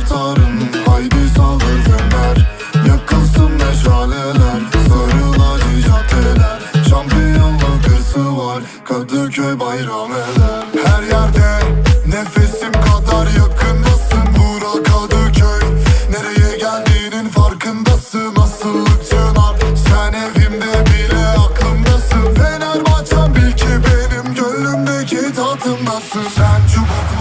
taraftarım. Haydi saldır fener Yakılsın meşaleler Sarılacı caddeler Şampiyonluk hırsı var Kadıköy bayram eder. Her yerde nefesim kadar yakındasın. Bura Kadıköy Nereye geldiğinin farkındasın. Asıllıkçın art Sen evimde bile aklımdasın. Fenerbahçem bil ki benim Gönlümdeki tatımdasın. Sen çubuk